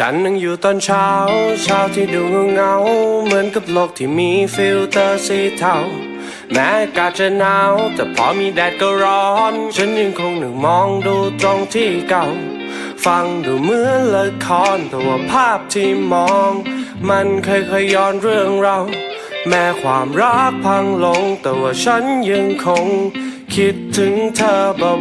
ฉันนั่งอยู่ตอนเช้า เช้าที่ดูเงา เหมือนกับโลกที่มีฟิลเตอร์สีเทา แม้อากาศจะหนาว แต่พอมีแดดก็ร้อน ฉันยังคงหนึ่งมองดูตรงที่เก่า ฟังดูเหมือนละคร แต่ว่าภาพที่มอง มันเคยเคยๆย้อนเรื่องเรา แม้ความรักพังลง แต่ว่าฉันยังคง คิดถึงเธอ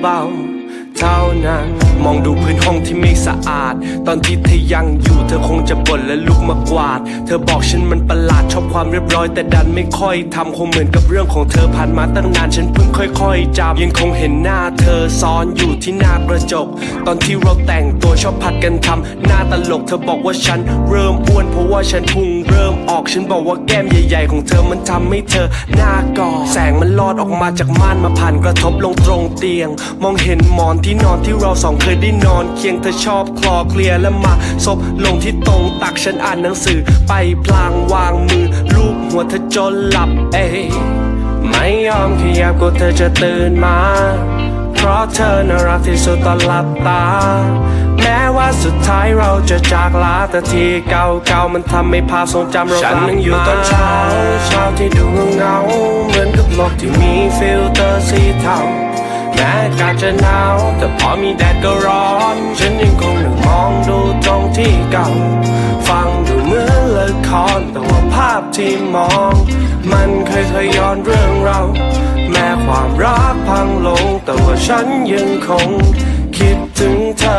เบาๆ เท่านั้น มองดูพื้นห้องที่ไม่สะอาด ตอนที่เธอยังอยู่เธอคงจะบ่นและลุกมากวาด เธอบอกฉันมันประหลาดชอบความเรียบร้อย แต่ดันไม่ค่อยทำคงเหมือนกับเรื่องของเธอผ่านมาตั้งนานฉันเพิ่งค่อยๆจำยังคงเห็นหน้าเธอซ้อนอยู่ที่หน้ากระจก ตอนที่เราแต่งตัวชอบผัดกันทำหน้าตลกเธอบอกว่าฉันเริ่มอ้วนเพราะว่าฉันพุงเริ่มออกฉันบอกว่าแก้มใหญ่ ๆ ของเธอมันทำให้เธอหน้ากอดแสงมันลอดออกมาจากม่านมาผ่านกระทบลงตรงเตียง มองเห็นหมอนที่นอนที่เราสองเคยได้นอนเคียงเธอชอบคลอเคลียร์และมาซบลงที่ตรงตักฉันอ่านหนังสือ ไปพลางวางมือ ลูบหัวเธอจนหลับเอยไม่ยอมขยับกลัวเธอจะตื่นมา เพราะเธอน่ารักที่สุดตอนหลับตา แม้ว่าสุดท้ายเราจะจากลาแต่ที่เก่าๆมันทำให้ภาพทรงจำเราฉันนั่งอยู่ตอนเช้า เช้าที่ดูเงาเหมือนกับโลกที่มีฟิลเตอร์สีเทา แม้อากาศจะหนาวแต่พอมีแดดก็ร้อน ฉันยังคงนั่งมองดูตรงที่เก่า ฟังดูเหมือนละครแต่ว่าภาพที่มอง มันเคยเคยย้อนเรื่องเรา แม้ความรักพังลง แต่ว่าฉันยังคง คิดถึงเธอ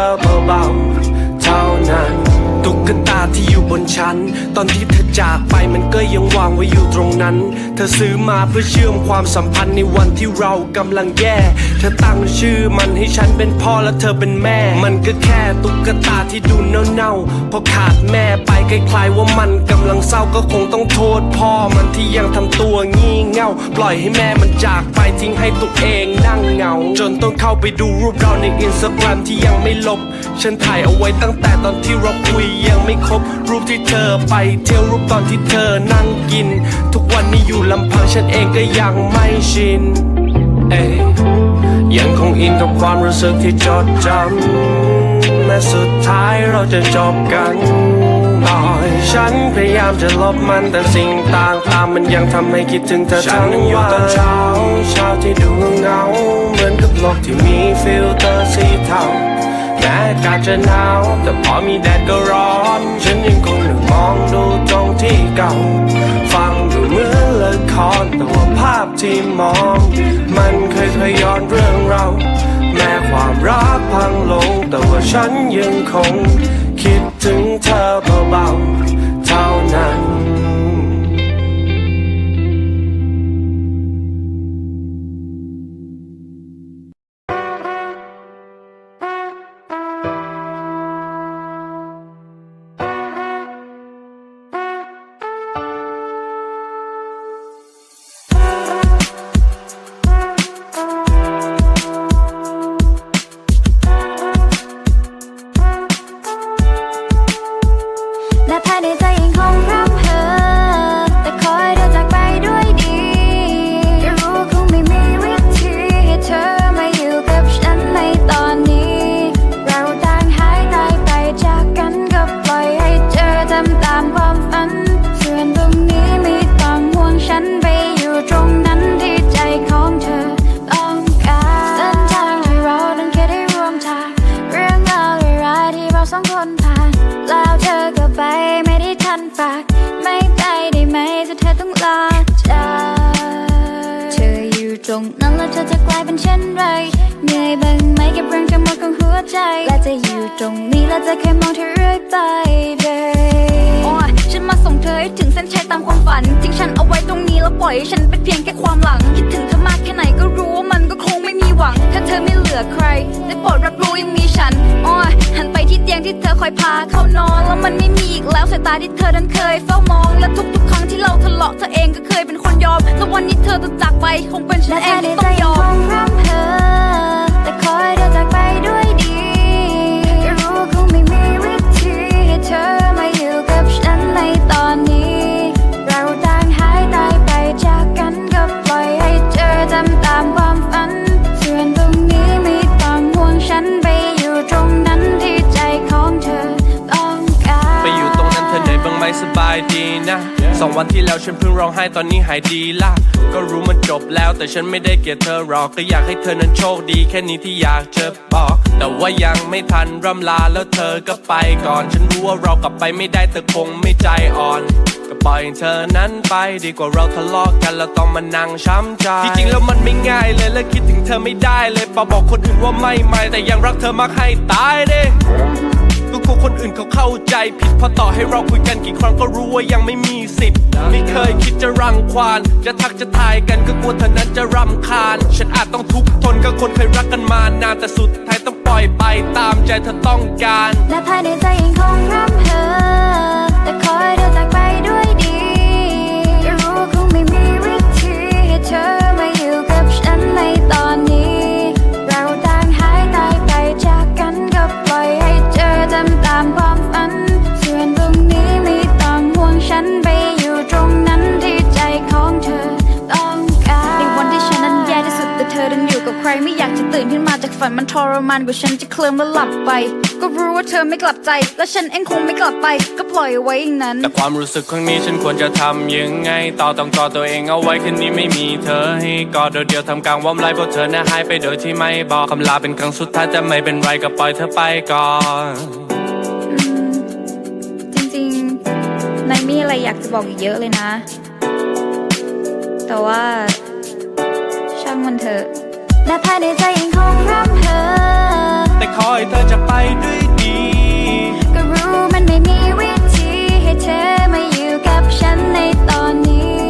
เบาๆเท่านั้น ตุ๊กตาที่อยู่บนชั้น ตอนที่เธอจากไปมันก็ยังวางไว้อยู่ตรงนั้น เธอซื้อมาเพื่อเชื่อมความสัมพันธ์ในวันที่เรากำลังแย่ เธอตั้งชื่อมันให้ฉันเป็นพ่อและเธอเป็นแม่ มันก็แค่ตุ๊กตาที่ดูเน่าๆพอขาดแม่ไปคล้ายๆว่ามันกำลังเศร้าก็คงต้องโทษพ่อมันที่ยังทำตัวงี่เง่า ปล่อยให้แม่มันจากไปทิ้งให้ตัวเองนั่งเหงา จนต้องเข้าไปดูรูปเราในอินสตาแกรมที่ยังไม่ลบ ฉันถ่ายเอาไว้ตั้งแต่ตอนที่เราคุยยังไม่ครบรูปที่เธอไปเที่ยวรูปตอนที่เธอนั่งกิน ทุกวันนี้อยู่ลำพังฉันเองก็ยังไม่ชิน เอ้ยยังคงอินกับความรู้สึกที่จดจำแม้สุดท้ายเราจะจบกันต่อให้ฉันพยายามจะลบมันแต่สิ่งต่างตามมันยังทำให้คิดถึงเธอทั้งวันตอนเช้าเช้าที่ดูเงาเหมือนกับโลกที่มีฟิลเตอร์สีเทา ม้อากาศจะหนาวแต่พอมีแดดก็ร้อน ฉันยังคงนั่งมองดูตรงที่เก่า ฟังดูเหมือนละครแต่ว่าภาพที่มอง มันเคยเคยๆย้อนเรื่องเรา แม้ความรักพังลง แต่ว่าฉันยังคง มันไม่มีอีกแล้วสายตาที่เธอนั้นเคยเฝ้ามอง และทุกๆ ครั้งที่เราทะเลาะเธอเองก็เคยเป็นคนยอมแล้ววันนี้เธอจะจากไปคงเป็นฉันเองที่ต้องยอมแต่คอยเธอจากไปด้วย สองวันที่แล้วฉันเพิ่งร้องไห้ตอนนี้หายดีละก็รู้มันจบแล้วแต่ฉันไม่ได้เกลียดเธอหรอกก็อยากให้เธอนั้นโชคดีแค่นี้ที่อยากจะบอก แต่ว่ายังไม่ทันร่ำลาแล้วเธอก็ไปก่อน ฉันรู้ว่าเรากลับไปไม่ได้เธอคงไม่ใจอ่อนก็ปล่อยเธอนั้นไปดีกว่าเราทะเลาะกันแล้วต้องมานั่งช้ำใจที่จริงแล้วมันไม่ง่ายเลยและคิดถึงเธอไม่ได้เลยปาบอกคนอื่นว่าไม่ไม่แต่ยังรักเธอมากให้ตายเด้ ก็กลัวคนอื่นเขาเข้าใจผิดเพราะต่อให้เราคุยกันกี่ครั้งก็รู้ว่ายังไม่มีสิทธิ์ไม่เคยคิดจะรังควาน จะทักจะทายกันก็กลัวเธอนั้นจะรำคาญ ฉันอาจต้องทุกข์ทนกับคนเคยรักกันมานานแต่สุดท้ายต้องปล่อยไปตามใจเธอต้องการ และภายในใจยังคงร่ำเพ้อแต่คอยเดินจาก ฝันมันทรมานกว่าฉันจะเคลิ้มแล้วหลับไป ก็รู้ว่าเธอไม่กลับใจ และฉันเองคงไม่กลับไป ก็ปล่อยเอาไว้อย่างนั้น แต่ความรู้สึกครั้งนี้ฉันควรจะทำยังไง ต่อต้องกอดตัวเองเอาไว้คืนนี้ไม่มีเธอให้กอดโดดเดียวทำกลางว่ำไรเพราะเธอน่ะหายไปโดยที่ไม่บอกคำลาเป็นครั้งสุดท้ายแต่ไม่เป็นไรก็ปล่อยเธอไปก่อนอืมจริงๆนายมีอะไรอยากจะบอกอีกเยอะเลยนะ แต่ว่าช่างมันเถอะ และภายในใจยังคงร่ำเพ้อแต่ขอให้เธอจะไปด้วยดี ก็รู้มันไม่มีวิธีให้เธอมาอยู่กับฉันในตอนนี้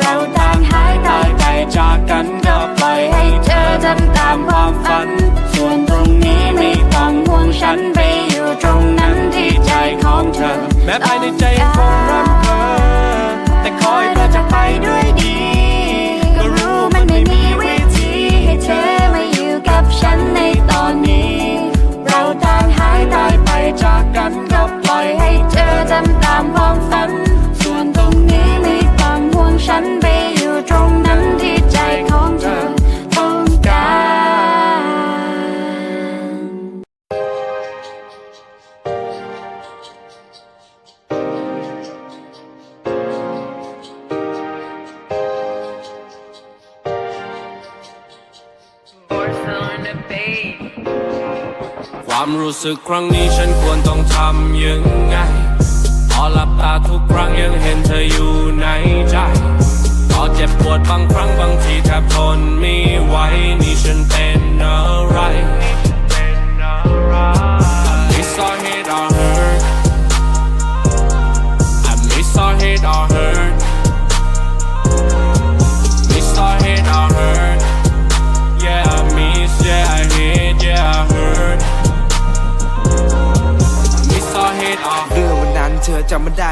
เราต่างหายตายไปจากกันก็ปล่อยให้เธอทำตามความฝัน ส่วนตรงนี้ไม่ต้องห่วงฉันไปอยู่ตรงนั้นที่ใจของเธอ แม้ภายในใจยังคงร่ำเพ้อแต่ขอให้เธอจะไปด้วย สึกครั้งนี้ฉัน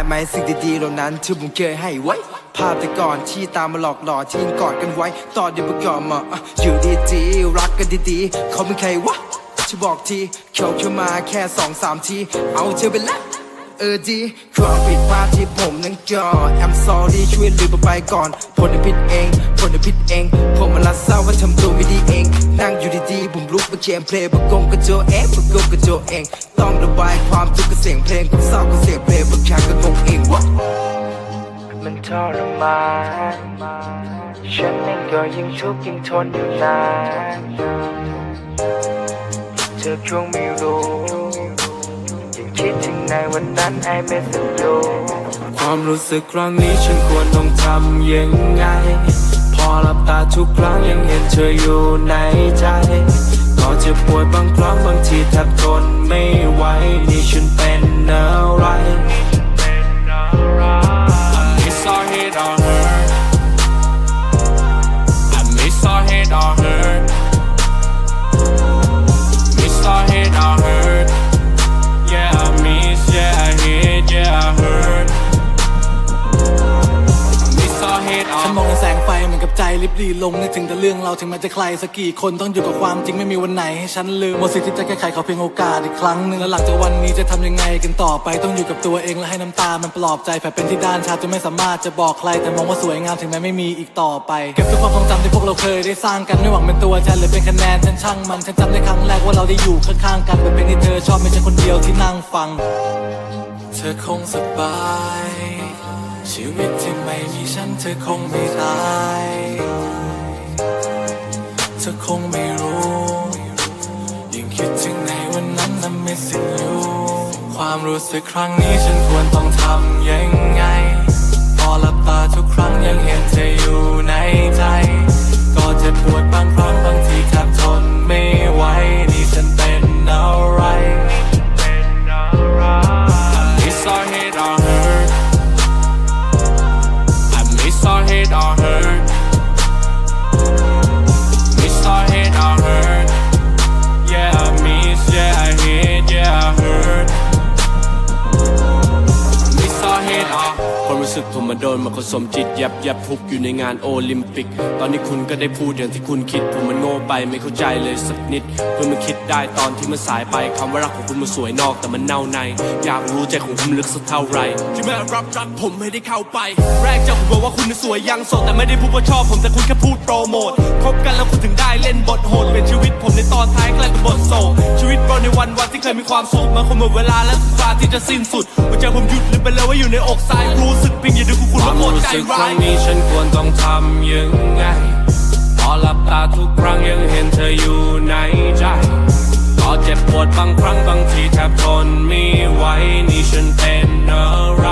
ไหมสิ่งดีๆเหล่านั้นที่ผมเคยให้ไว้ ภาพแต่ก่อนที่ตามมาหลอกหลอกที่ยังกอดกันไว้ ตอนเดียวมาก่อนมาอยู่ดีๆรักกันดีๆ เขาเป็นใครวะช่วยบอกทีเขาเข้ามาแค่สองสามที เอาเธอไปละ เออดีความผิดพลาดที่ผมนั้นก่อ I'm sorry ช่วยลืมไปก่อนผลผิดเองผลผิดเอง ผมมันละเศร้าว่าทำตัวไม่ดีเอง นั่งอยู่ดีๆผมลุกมาเขียนเพลงประกงกับโจเองประกงกับโจเอง ต้องระบายความทุกข์กับเสียงเพลงกับเศร้ากับเสียงเพลงบางครั้งก็งงเองวะมันทรมานฉันเองก็ยังทุกข์ยังทนอยู่นานเธอคงไม่รู้ คิดถึงในวันนั้น I miss you ความรู้สึกครั้งนี้ฉันควรต้องทำยังไง พอหลับตาทุกครั้งยังเห็นเธออยู่ในใจก็จะป่วยบางครั้งบางทีแทบทนไม่ไหวนี่ฉันเป็นอะไร I hurt Miss or hate or ฉันมองแสงไฟเหมือนกับใจลิบหลีลงนึกถึงแต่เรื่องเราถึงแม้จะใครสักกี่คนต้องอยู่กับความจริงไม่มีวันไหนให้ฉันลืมหมดสิทธิ์ที่จะแก้ไขเขาเพียงโอกาสอีกครั้งหนึ่งแล้วหลังจากวันนี้จะทำยังไงกันต่อไปต้องอยู่กับตัวเองและให้น้ำตามันปลอบใจแผลเป็นที่ด้านชาจนไม่สามารถจะบอกใครแต่มองว่าสวยงามถึงแม้ไม่มีอีกต่อไปเก็บทุกความทรงจำที่พวกเราเคยได้สร้างกันไม่หวังเป็นตัวฉันหรือเป็นคะแนนฉันช่างมันฉันจำได้ครั้งแรกว่าเราได้อยู่ข้างๆกันเป็นเพลงที่เธอชอบไม่ใช่คนเดียวที่นั่งฟัง เธอคงสบาย ชีวิตที่ไม่มีฉันเธอคงไม่ตายเธอคงไม่รู้ ยิ่งคิดถึงในวันนั้นนั้นไม่สิ้นอยู่ความรู้สึกครั้งนี้ฉันควรต้องทำยังไง พอหลับตาทุกครั้งยังเห็นเธออยู่ในใจ ก็เจ็บปวดบางครั้งบางทีแทบท สมจิตยับยับทุกอยู่ในงานโอลิมปิก ตอนนี้คุณก็ได้พูดอย่างที่คุณคิด ผมมันโง่ไปไม่เข้าใจเลยสักนิด เพื่อมาคิด ได้ตอนที่มันสายไปคำว่ารักของคุณมันสวยนอกแต่มันเน่าใน อยากรู้ใจของคุณลึกสักเท่าไรที่แม่รับรักผมไม่ได้เข้าไป แรกจะผมบอกว่าคุณน่ะสวยยังโสดแต่ไม่ได้พูดว่าชอบผมแต่คุณแค่พูดโปรโมทคบกันแล้วคุณถึงได้เล่นบทโหดเป็นชีวิตผมในตอนท้ายกลายเป็นบทโศกชีวิตเราในวันวันที่เคยมีความสุขมันคงหมดเวลาและถึงเวลาที่จะสิ้นสุดหัวใจผมหยุดลืมไปเลยว่าอยู่ในอกซ้ายรู้สึกเพียงอย่าดูคุณคุณว่าโกรใจร้ายนี้ฉันควรต้องทำยังไงพอหลับตาทุกครั้งยังเห็นเธออยู่ ปวดบางครั้งบางทีแทบทนไม่ไหวนี่ฉันเป็นอะไร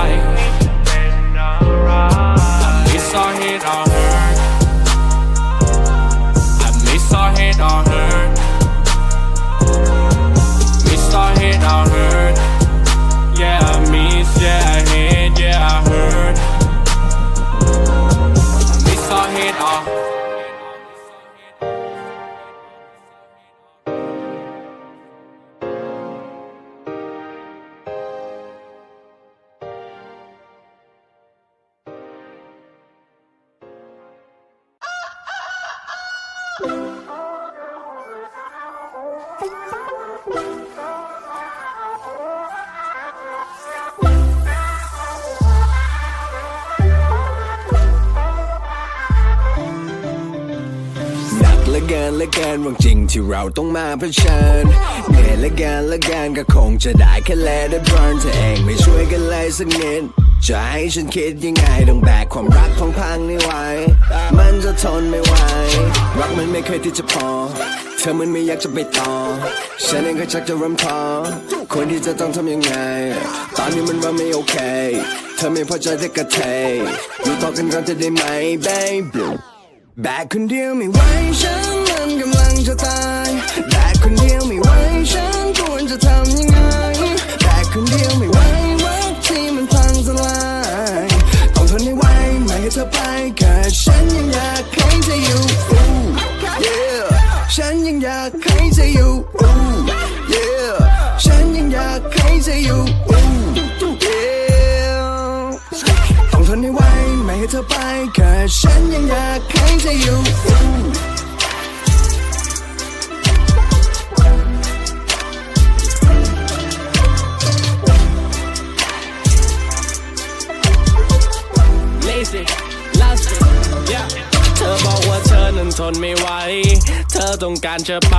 I miss our hit or hurt I miss our hit or hurt Miss our hit or hurt ละกินละกินวันจริงที่เราต้องมาเผชิญเหนื่อยละกินละกินก็คงจะได้แค่แลได้บร์นเธอเองไม่ช่วยกันเลยสักนิดจะให้ฉันคิดยังไงต้องแบกความรักพังพังๆนี่ไว้ มันจะทนไม่ไหว รักมันไม่เคยที่จะพอ เธอมันไม่อยากจะไปต่อ ฉันเองก็ชักจะริ่มท้อควรที่จะต้องทำยังไง ตอนนี้มันว่าไม่โอเค เธอไม่พอใจแต่กระเทยอยู่ต่อกันก่อนจะได้ไหม baby แบกคนเดียวไม่ไหวฉัน จะตายแบกคนเดียวไม่ไหวฉันควรจะทำยังไงแบกคนเดียวไม่ไหวรักที่มันพังสลายต้องทนให้ไหวไม่ให้เธอไปแค่ฉันยังอยากให้เธออยู่ Ooh, yeah ฉันยังอยากให้เธออยู่ Ooh, yeah ฉันยังอยากให้เธออยู่ Ooh, yeah ต้องทนให้ไหวไม่ให้เธอไปแค่ฉันยังอยากให้เธออยู่ last it yeah เธอบอกว่าเธอนั้นทนไม่ไหวเธอต้องการจะไป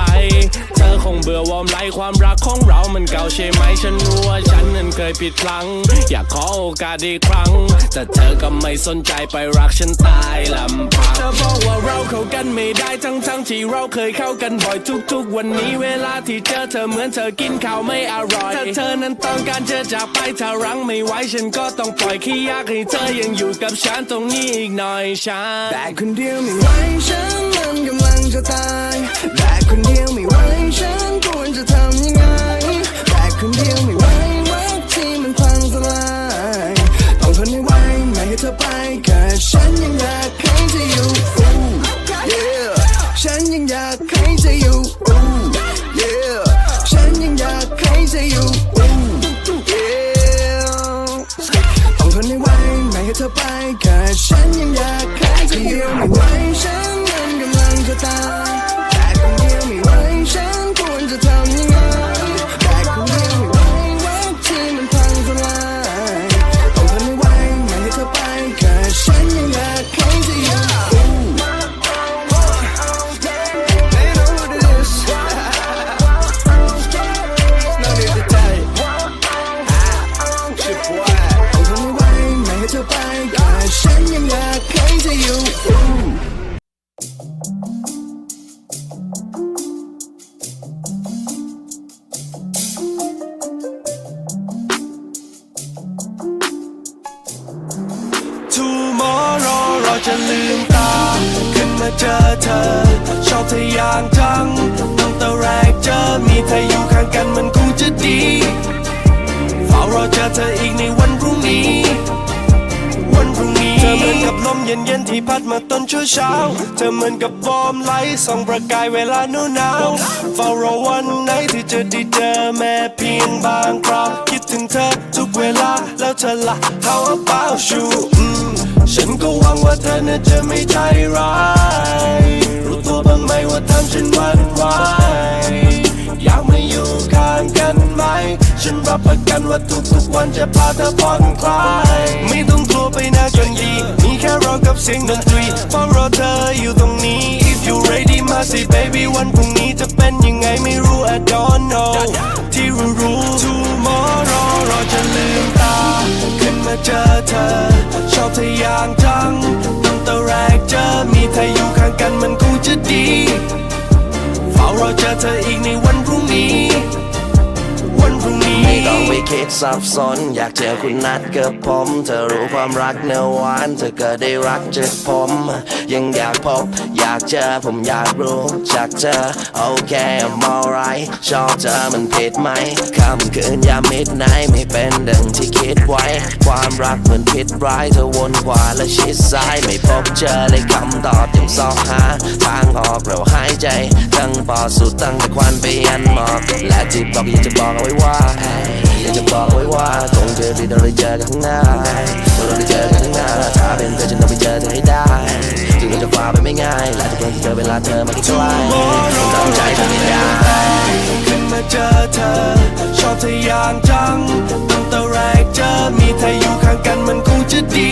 เธอคงเบื่อวอมไลฟ์ความรักของเรามันเก่าใช่ไหมฉันรู้ว่าฉันนั้นเคยผิดพลั้ง อยากขอโอกาสอีกครั้ง แต่เธอก็ไม่สนใจไปรักฉันตายลำพังเธอบอกว่าเราเข้ากันไม่ได้ทั้งทั้งๆที่เราเคยเข้ากันบ่อยทุกๆ วันนี้เวลาที่เจอเธอเหมือนเธอกินข้าวไม่อร่อยถ้าเธอนั้นต้องการจะจากไปถ้ารั้งไม่ไหวฉันก็ต้องปล่อยแค่อยากให้เธอยังอยู่กับฉันตรงนี้อีกหน่อยฉันแบกคนเดียวไม่ไหวฉันมันกำลัง จะตายแบกคนเดียวไม่ไหวฉันควรจะทำยังไงแบกคนเดียว กับวอร์มไลท์ส่องประกายเวลาหนาวหนาวเฝ้ารอวันไหนที่จะได้เจอแม้เพียงบางคราวคิดถึงเธอทุกเวลาแล้วเธอละ How about you ฉันก็หวังว่าเธอน่ะจะไม่ใจร้ายรู้ตัวบ้างไหมว่าทำฉันหวั่นไหวอยากมาอยู่ข้างกันไหม ฉันรับประกันว่าทุกๆวันจะพาเธอผ่อนคลายไม่ต้องกลัวไปนะจนยีมีแค่เรากับเสียงดนตรีเฝ้ารอเธออยู่ตรงนี้ If you ready มาสิ baby วันพรุ่งนี้จะเป็นยังไงไม่รู้ I don't know ที่รู้รู้ tomorrow รอจะลืมตา ขึ้นมาเจอเธอ ชอบเธออย่างจังตั้งแต่แรกเจอมีเธออยู่ข้างกันมันคงจะดีเฝ้ารอเจอเธออีกในวันพรุ่งนี้ ต้องไปคิดสับสน อยากเจอคุณนัดกับผม เธอรู้ความรักเนื้อหวานเธอก็ได้รักจากผม ยังอยากพบ อยากเจอผมอยากรู้จักเธอโอเค I'm alright ชอบเธอมันผิดไหมคำคืนยามมิดไนไม่เป็นดังที่คิดไว้ ความรักเหมือนผิดร้ายเธอวนขวาและชิดซ้ายไม่พบเจอเลยคำตอบยังสอบหาทางออกเราหายใจตั้งปอดสูดตั้งแต่ควันไปยันหมอกและที่บอกอยากจะบอกเอาไว้ว่าอยากจะบอกไว้ว่าคงจอที่เราได้เจอกันข้างหน้าเราได้เจอกันข้างหน้าถ้าเป็นเธอฉันต้องไปเจอเธอให้ได้ถึงเราจะฝ่าไปไม่ง่ายและทุกคนที่เจอเวลาเธอมาใกล้ต้องใจเธอไม่ได้ขึ้นมาเจอเธอ ชอบเธออย่างจังตั้งแต่แรกเจอมีเธออยู่ข้างกันมันคงจะดี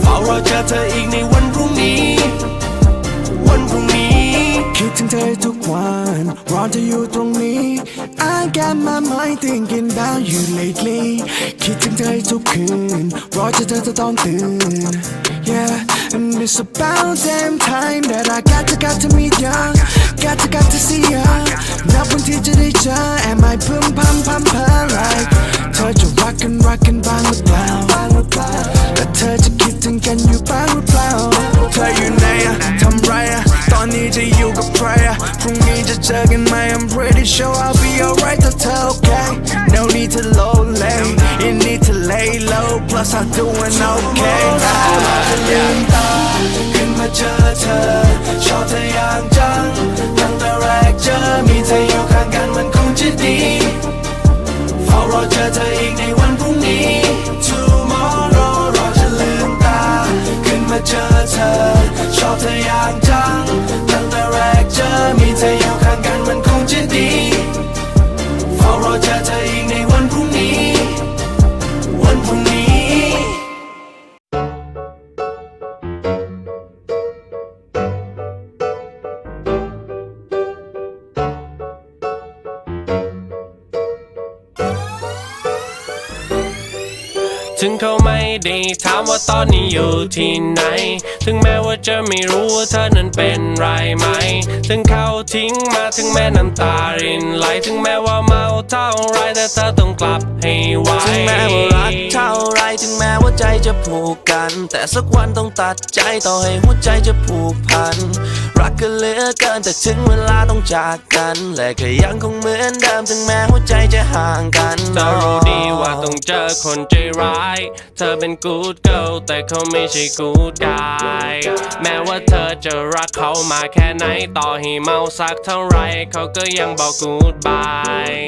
เฝ้ารอเจอเธออีกในวันพรุ่งนี้ เธอทุกวันรอเธอยู่ตรงนี้ I got my mind thinking about you lately คิดถึงเธอทุกคืน รอเธอเธอจะต้องตื่น Yeah and it's about damn time that I got to got to meet ya got to got to see ya นับวันที่จะได้เจอ Am I พึมพำพำเพอ like เธอจะรักกันรักกันบ้างหรือเปล่าและเธอจะคิดถึงกันอยู่บ้างหรือเปล่า เธออยู่ไหนอะทำไรอะ ตอนนี้จะอยู่กับใครอะพรุ่งนี้จะเจอกันไหม I'm pretty sure I'll be alright ถ้าเธอ okay No need to low lay You need to lay low Plus I'm doing okay ลืมตาขึ้นมาเจอเธอ ชอบเธออย่างจังตั้งแต่แรกเจอมีเธออยู่ข้างกันมันคงจะดีเฝ้ารอเจอเธออีกในวันพรุ่งนี้ tomorrow รอจะลืมตาขึ้นมาเจอเธอ ถามว่าต อนนี้อยู่ที่ไหน ถึงแม้ว่าจะไม่รู้ว่าเธอนั้นเป็นไรไหม ถึงเขาทิ้งมาถึงแม้น้ำตารินไหล ถึงแม้ว่าเมาเท่าไรแต่เธอต้องกลับให้ไวถึงแม้ว่ารักเท่าไรถึงแม้ว่าใจจะผูกกัน แต่สักวันต้องตัดใจต่อให้หัวใจจะผูกพัน รักกันเหลือเกินแต่ถึงเวลาต้องจากกัน และก็ยังคงเหมือนเดิมถึงแม้หัวใจจะห่างกันเธอรู้ดีว่าต้องเจอคนใจร้าย เธอเป็น good girl แต่เขาไม่ใช่ good guy แม้ว่าเธอจะรักเขามาแค่ไหนต่อให้เมาสักเท่าไรเขาก็ยังบอก goodbye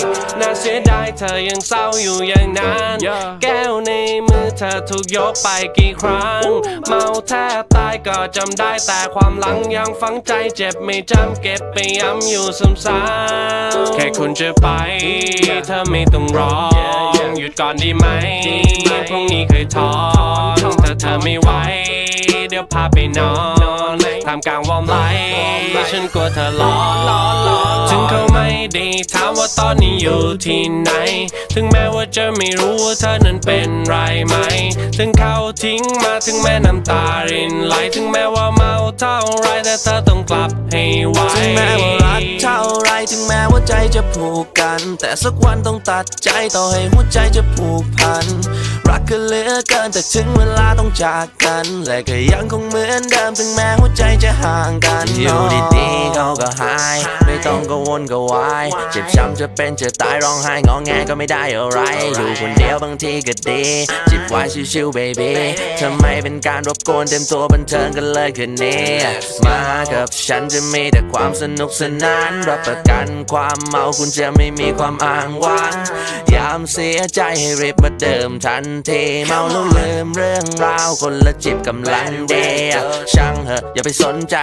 น่าเสียดายเธอยังเศร้าอยู่อย่างนั้น แก้วในมือเธอถูกยกไปกี่ครั้ง เมาแทบตายก็จำได้แต่ความหลังยังฝังใจเจ็บไม่จำเก็บไปย้ำอยู่ซ้ำๆแค่คุณจะไป เธอไม่ต้องรอหยุดก่อนดีไหมพรุ่งนี้เคยท้อนถ้าเธอไม่ไหว เดี๋ยวพาไปนอน ทำกลางวอร์มไลท์ฉันกลัวเธอร้อนถึงเขาไม่ได้ถามว่าตอนนี้อยู่ที่ไหน ถึงแม้ว่าจะไม่รู้ว่าเธอนั้นเป็นไรไหม ถึงเขาทิ้งมาถึงแม้น้ำตารินไหลถึงแม้ว่าเมาเท่าไรแต่เธอต้องกลับให้ไวถึงแม้ว่ารักเท่าไรถึงแม้ว่าใจจะผูกกัน แต่สักวันต้องตัดใจต่อให้หัวใจจะผูกพัน รักกันเหลือเกินแต่ถึงเวลาต้องจากกัน และก็ยังคงเหมือนเดิมถึงแม้หัวใจจะห่างกันอยู่ดีๆเขาก็หาย ไม่ต้องกังวลกังวายเจ็บช้ำจะเป็นจะตายร้องไห้งอแงก็ไม่ได้อะไร อยู่คนเดียวบางทีก็ดี จิบไว้ชิวๆ baby ทำไมเป็นการรบกวนเต็มตัวบันเทิงกันเลยคืนนี้มากับฉันจะมีแต่ความสนุกสนาน รับประกันความเมาคุณจะไม่มีความอ้างว้าง ยามเสียใจให้รีบมาเดิมทันทีเมาแล้วลืมเรื่องราวคนละจิบกำลังดีช่างเหอะอย่าไปสนใจ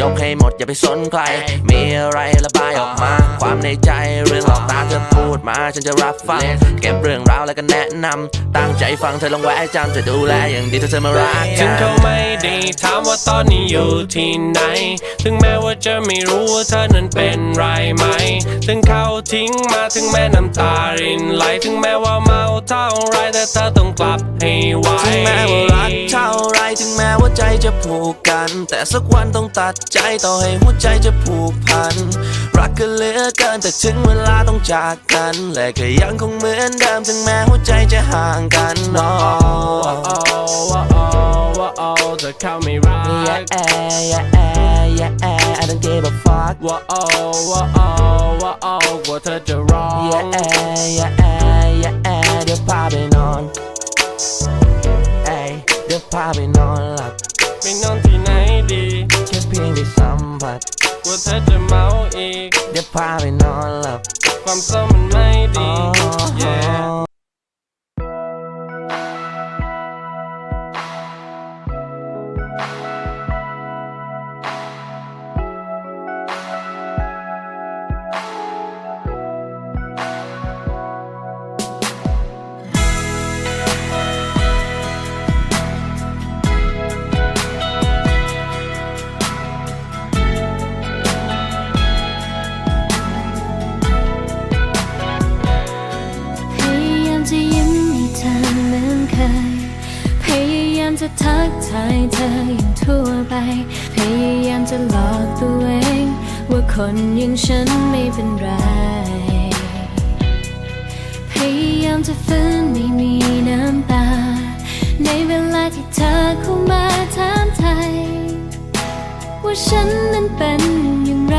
ยกให้หมดอย่าไปสนใคร มีอะไรระบายออกมา ความในใจเรื่องหลอกตาเธอพูดมาฉันจะรับฟัง เก็บเรื่องราวแล้วก็แนะนำตั้งใจฟังเธอลองแวะจำจะดูแลอย่างดีถ้าเธอมารักถึกังนเขาไม่ได้ถามว่าตอนนี้อยู่ที่ไหน ถึงแม้ว่าจะไม่รู้ว่าเธอนั้นเป็นไรไหม ถึงเขาทิ้งมาถึงแม้น้ำตารินไหลถึงแม้ว่าเมาเท่าไรแต่เธอต้องกลับให้ไวถึงแม้ว่ารักเท่าไรถึงแม้ว่าใจจะผูกกัน แต่สักวันต้องตัดใจต่อให้หัวใจจะผูกพัน รักกันเหลือเกินแต่ถึงเวลาต้องจากกัน และก็ยังคงเหมือนเดิมถึงแม้หัวใจจะห่างกันนอว่าโอ้ว่าโอ้ว่าอ้เธอเข้าไม่รัก Yeah, yeah, yeah, yeah, I don't give a fuck ว่าโอ้ว่าโอ้ว่าโอ้กว่าเธอจะร้อง Yeah, yeah, yeah, เดี๋ยวพาไปนอนเดี๋ยวพาไปนอน สัมผัสกว่าเธอจะเมาอีก เดี๋ยวพาไปนอนหลับ ความเศร้ามันไม่ดี yeah ทักทายเธออย่างทั่วไป พยายามจะหลอกตัวเอง ว่าคนอย่างฉันไม่เป็นไร พยายามจะฟื้นไม่มีน้ำตา ในเวลาที่เธอเข้ามาถามไทย ว่าฉันนั้นเป็นอย่างไร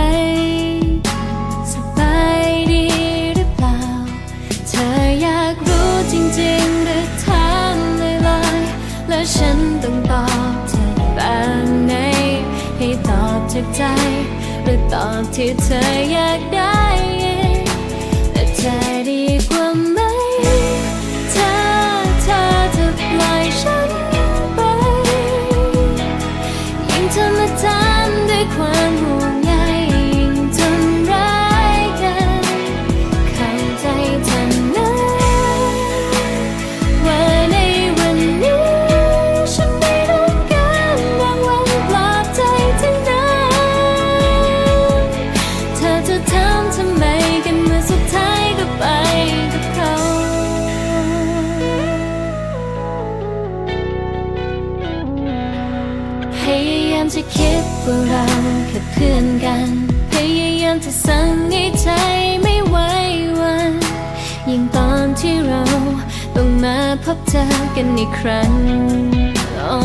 สบายดีหรือเปล่า เธออยากรู้จริงๆ จากใจหรือตอบที่เธออยากได้ อีกครั้งอ๋อ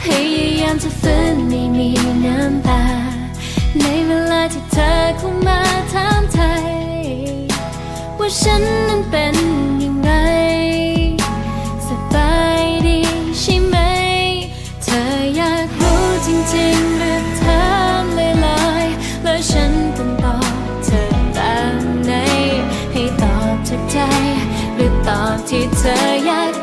พยายามจะฟื้นไม่มีน้ำตา ในเวลาที่เธอเข้ามาถามไทย ว่าฉันนั้นเป็นย่างไรสบายดีใช่ไหม เธออยากรู้จริงๆหรือถามลอยๆแล้วฉันต้องตอบเธอแบบไหนให้ตอบจากใจ หรือตอบที่เธออยาก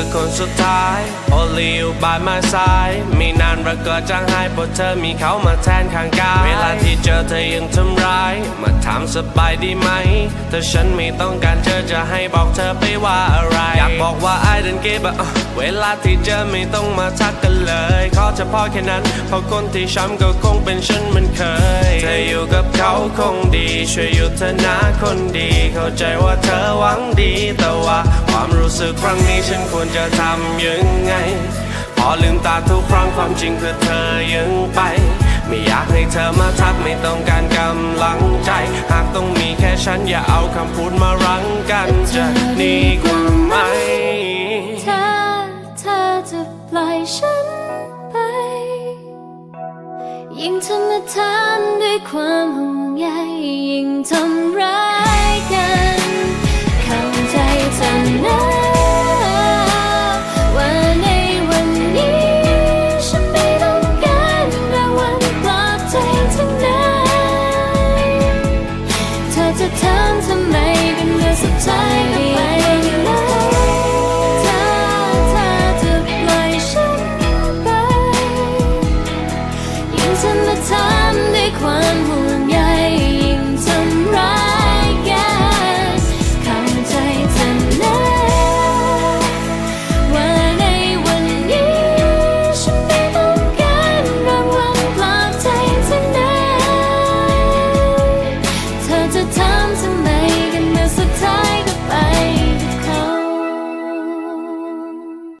คือคนสุดท้าย Only you by my side ไม่นานรักก็จางหายเพราะเธอมีเขามาแทนข้างกาย เวลาที่เจอเธอยังทำร้าย มาถามสบายดีไหม ถ้าฉันไม่ต้องการเธอจะให้บอกเธอไปว่าอะไร อยากบอกว่า I don't give a เวลาที่เจอไม่ต้องมาทักกันเลยขอเฉพาะแค่นั้น เพราะคนที่ช้ำก็คงเป็นฉันเหมันเคย เธออยู่กับเขาคงดี ช่วยหยุดเธอนะคนดี เข้าใจว่าเธอหวังดี แต่ว่าความรู้สึกครั้งนี้ฉันควรจะทำยังไง พอลืมตาทุกครั้งความจริงคือเธอยังไป ไม่อยากให้เธอมาทักไม่ต้องการกำลังใจ หากต้องมีแค่ฉันอย่าเอาคำพูดมารั้งกันจะดีกว่าไหมถ้าเธอจะปล่อยฉันไป ยิ่งเธอมาถามด้วยความห่วงใยยิ่งทำ